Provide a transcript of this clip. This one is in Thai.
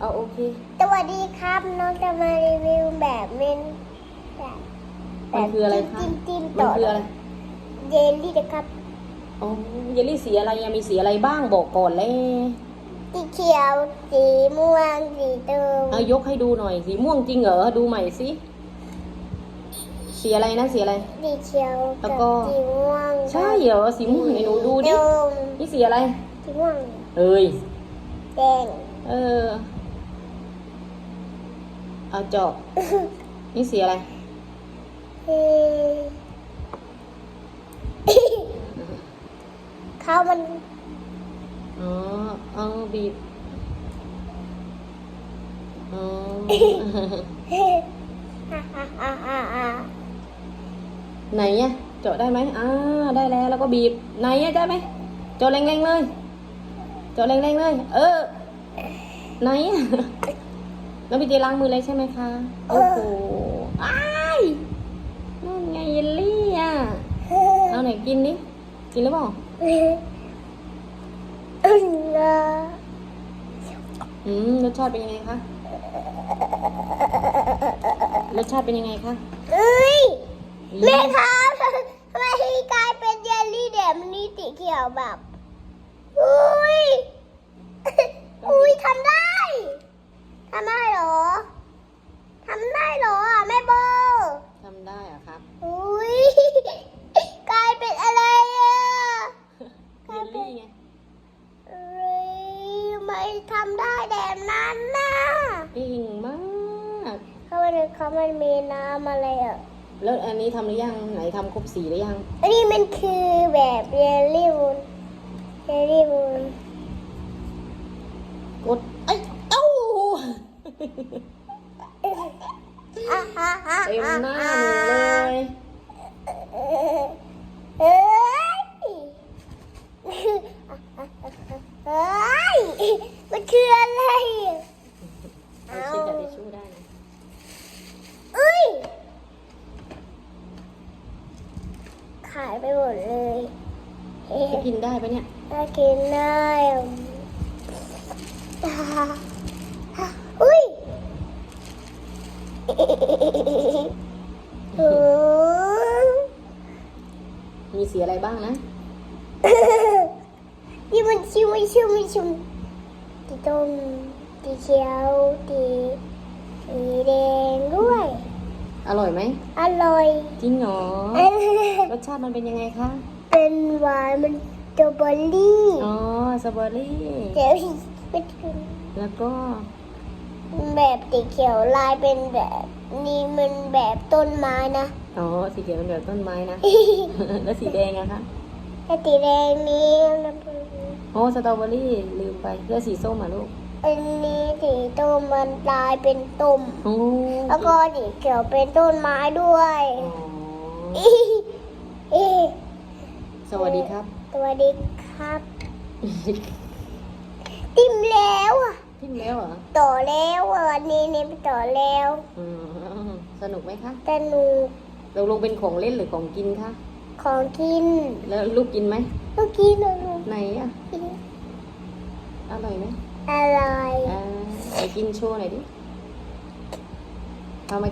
เอาโอเค สวัสดีครับ น้องจะมารีวิวแบบเมนแบบแบมันบคืออะไรคะจิ้มจิ้มมันต่อคืออะไรเยลลี่นะครับอ๋อเยลลี่สีอะไรอะมีสีอะไรบ้างบอกก่อนเลยสีเขียว สีม่วง สีเติมเอายกให้ดูหน่อย สีม่วงจริงเหรอดูใหม่สิสีอะไรนะสีอะไร สีเขียวแล้กับวก็สีม่วงใช่เหรอสีม่วงไหนหนูดูดิเติมนี่สีอะไร สีม่วงเอ้ยแดงเออ เอาจอบนี่สีอะไรเฮ้ยเขามัน อ๋อ เอาบีบ อ๋อฮ่าฮ่าฮ่าฮ่าฮ่าไหนอะเจาะได้ไหมอ่า ได้แล้ว แล้วก็บีบ ไหนอะได้ไหมเจาะแรงๆเลย เจาะแรงๆเลย เออ ไหน อะแล้วพี่เจล้างมือเลยใช่ไหมคะ โอ้โหอ้ายนั่นไงเยลลี่อะเอาไหนกินดิ กินหรือเปล่าอึ้งละอืมรสชาติเป็นยังไงคะ รสชาติเป็นยังไงคะเอ้ยอืมแม่ครับทำไมกลายเป็นเยลลี่แบบนี้สีเขียวแบบ อุ้ย อุ้ยทำได้ทำได้เหรอทำได้เหรอแม่โบทำได้เหรอะครับอุ้ยกลายเป็นอะไรอะเยลลี่ไงเอ้ยทำไม่ทำได้แบบนั้นน่ะเก่งมากเขามันเขามันมีน้ำอะไรอะแล้วอันนี้ทำหรือยังไหนทำครบสีหรือยัง อันนี้มันคือแบบเย เต็มหน้าหนูเลยเอ้ยเฮ้ยมันคืออะไรอะเอาเช็ดกับทิชชู่ได้นะเอ้ย ขายไปหมดเลยเอ๊ะจะกินได้ปะเนี่ยน่ากินได้อะอุ้ยโอ้ มีสีอะไรบ้างนะยี่มันชิมชิมชิมสีต้มสีเขียวสีสีแดงด้วย อร่อยไหม อร่อย จริงเหรอ รสชาติมันเป็นยังไงคะ เป็นหวานมันสตรอเบอรี่ อ๋อ สตรอเบอรี่เดี๋ยวไม่ถึงแล้วก็ แบบสีเขียวลายเป็นแบบนี่มันแบบต้นไม้นะ อ๋อ สีเขียวเป็นแบบต้นไม้นะ แล้วสีแดงอะคะแต่สีแดงนี้มันเป็นโอ้สตรอเบอรี่ลืมไปแล้วสีส้มอะลูก อันนี้สีต้มมันลายเป็นต้มโอ้แล้วก็สีเขียวเป็นต้นไม้ด้วยอ๋อเอ๊ะสวัสดีครับ สวัสดีครับ ติ้มแล้วอะ พิมพ์แล้วเหรอต่อแล้วอะวันนี้เนี่ยไปต่อแล้วอืมสนุกไหมคะแต่หนูเราลงเป็นของเล่นหรือของกินคะของกิน แล้วลูกกินไหมเมื่อกี้หนูไหนอะกินอร่อยไหมอะไรอ่าไปกินโชว์หน่อยดิ